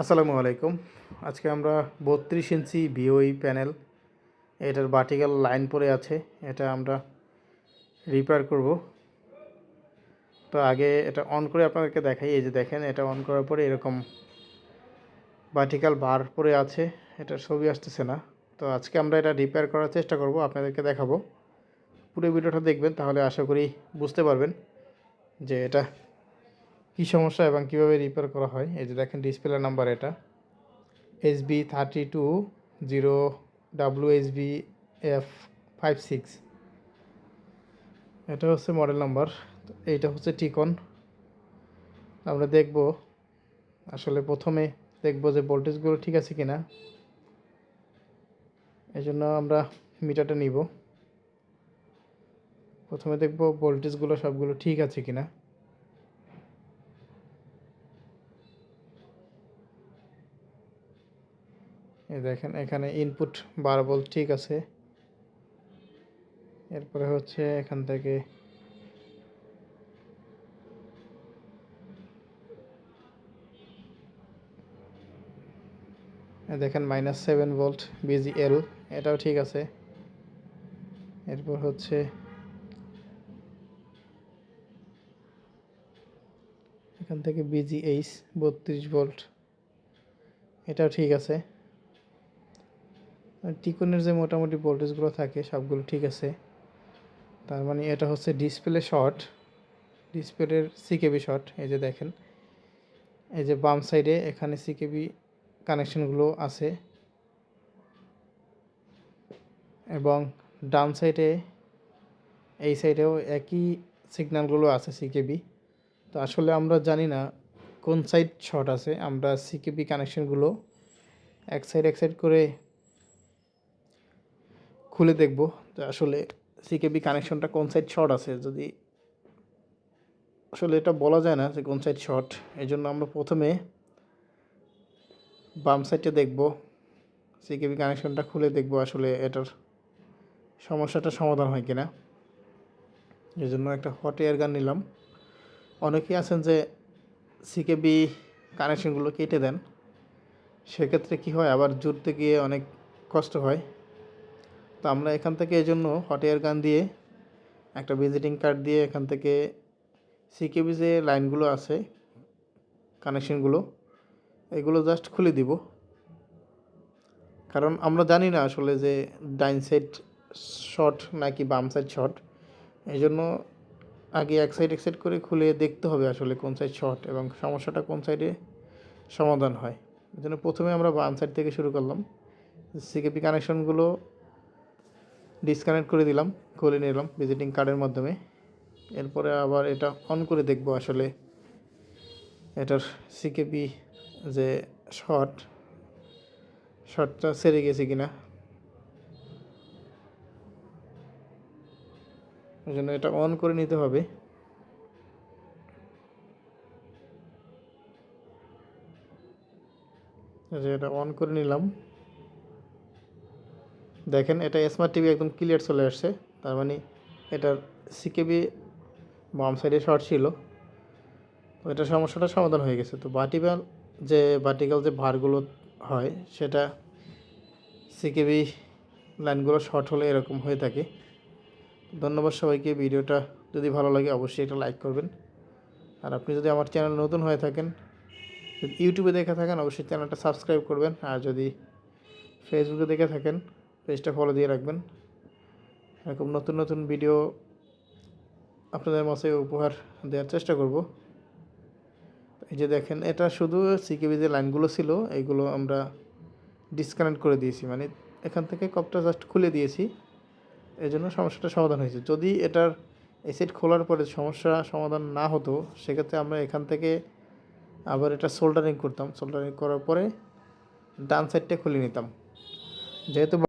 আসসালামু আলাইকুম। আজকে আমরা বত্রিশ ইঞ্চি ভিওই প্যানেল, এটার ভার্টিক্যাল লাইন পড়ে আছে, এটা আমরা রিপেয়ার করব। তো আগে এটা অন করে আপনাদেরকে দেখাই, এই যে দেখেন, এটা অন করার পরে এরকম ভার্টিক্যাল বার পড়ে আছে এটা ছবি আসতেছে না। তো আজকে আমরা এটা রিপেয়ার করার চেষ্টা করব, আপনাদেরকে দেখাবো। পুরো ভিডিওটা দেখবেন, তাহলে আশা করি বুঝতে পারবেন যে এটা কী সমস্যা এবং কীভাবে রিপেয়ার করা হয়? এই যে দেখেন ডিসপ্লে নাম্বার এটা। S B thirty two zero W S B F five six এটা হচ্ছে মডেল নাম্বার এইটা হচ্ছে টিকন আমরা দেখব আসলে প্রথমে দেখব যে ভোল্টেজগুলো ঠিক আছে কি না এই জন্য আমরা মিটারটা নিব। প্রথমে দেখব ভোল্টেজগুলো সবগুলো ঠিক আছে কি না দেখেন, এখানে ইনপুট বারো ভোল্ট ঠিক আছে। এরপরে হচ্ছে এখান থেকে দেখেন মাইনাস সেভেন ভোল্ট বিজিএল এটাও ঠিক আছে। এরপর হচ্ছে এখান থেকে বিজিএইচ বত্রিশ ভোল্ট এটাও ঠিক আছে। টিকনের যে মোটামুটি ভোল্টেজগুলো থাকে, সবগুলো ঠিক আছে। তার মানে এটা হচ্ছে ডিসপ্লে শর্ট ডিসপ্লের সিকেবি শর্ট এই যে দেখেন। এই যে বাম সাইডে এখানে সিকেবি কানেকশনগুলো আছে। এবং ডান সাইডে এই সাইডেও একই সিগন্যালগুলো আছে সিকেবি তো আসলে আমরা জানি না কোন সাইড শর্ট আছে, আমরা সিকেবি কানেকশনগুলো এক সাইড এক সাইড করে খুলে দেখব যে আসলে সিকেবি কানেকশনটা কোন সাইড শর্ট আছে। যদি আসলে এটা বলা যায় না যে কোন সাইড শর্ট এই জন্য আমরা প্রথমে বাম সাইডটা দেখব। সিকেবি কানেকশনটা খুলে দেখব আসলে এটার সমস্যাটা সমাধান হয় কিনা। এই জন্য একটা হট এয়ার গান নিলাম। অনেকেই আছেন যে সিকেবি কানেকশনগুলো কেটে দেন। সেক্ষেত্রে কি হয়, আবার জুড়তে গিয়ে অনেক কষ্ট হয়। তো আমরা এখান থেকে এই জন্য হট এয়ার গান দিয়ে একটা ভিজিটিং কার্ড দিয়ে এখান থেকে সিকেবি যে লাইনগুলো আছে, কানেকশনগুলো, এগুলো জাস্ট খুলে দিব। কারণ আমরা জানি না আসলে যে ডাইন সাইড শর্ট নাকি বাম সাইড শর্ট এই জন্য আগে এক সাইড এক সাইড করে খুলে দেখতে হবে আসলে কোন সাইড শর্ট এবং সমস্যাটা কোন সাইডে সমাধান হয়। এই জন্য প্রথমে আমরা বাম সাইড থেকে শুরু করলাম। সিকেপি কানেকশনগুলো ডিসকানেক্ট করে দিলাম, খুলে নিলাম ভিজিটিং কার্ডের মাধ্যমে। এরপরে আবার এটা অন করে দেখব আসলে এটার সিকেপি যে শর্ট শর্টটা সেরে গেছে কিনা। ওই জন্য এটা অন করে নিতে হবে। এটা অন করে নিলাম। দেখেন, এটা স্মার্ট টিভি একদম ক্লিয়ার চলে আসছে। তার মানে এটার সিকেবি বাম সাইডে শর্ট ছিল। তো সমস্যাটা সমাধান হয়ে গেছে। তো বাটিকাল যে বাটিকাল যে ভারগুলো হয়, সেটা সিকেবি লাইনগুলো শর্ট হলে এরকম হয়ে থাকে। ধন্যবাদ সবাইকে। ভিডিওটা যদি ভালো লাগে, অবশ্যই এটা লাইক করবেন। আর আপনি যদি আমার চ্যানেল নতুন হয়ে থাকেন, যদি ইউটিউবে দেখে থাকেন, অবশ্যই চ্যানেলটা সাবস্ক্রাইব করবেন। আর যদি ফেসবুকে দেখে থাকেন পেজটা ফলো দিয়ে রাখবেন। এরকম নতুন নতুন ভিডিও আপনাদের মাঝে উপহার দেওয়ার চেষ্টা করব। এই যে দেখেন, এটা শুধু সিকেবি যে লাইনগুলো ছিল এইগুলো আমরা ডিসকানেক্ট করে দিয়েছি। মানে এখান থেকে কপটা জাস্ট খুলে দিয়েছি। এই জন্য সমস্যাটা সমাধান হয়েছে। যদি এটার এসেট খোলার পরে সমস্যা সমাধান না হতো, সেক্ষেত্রে আমরা এখান থেকে আবার এটা সোল্ডারিং করতাম। সোল্ডারিং করার পরে ডান সাইডটা খুলে নিতাম। যেহেতু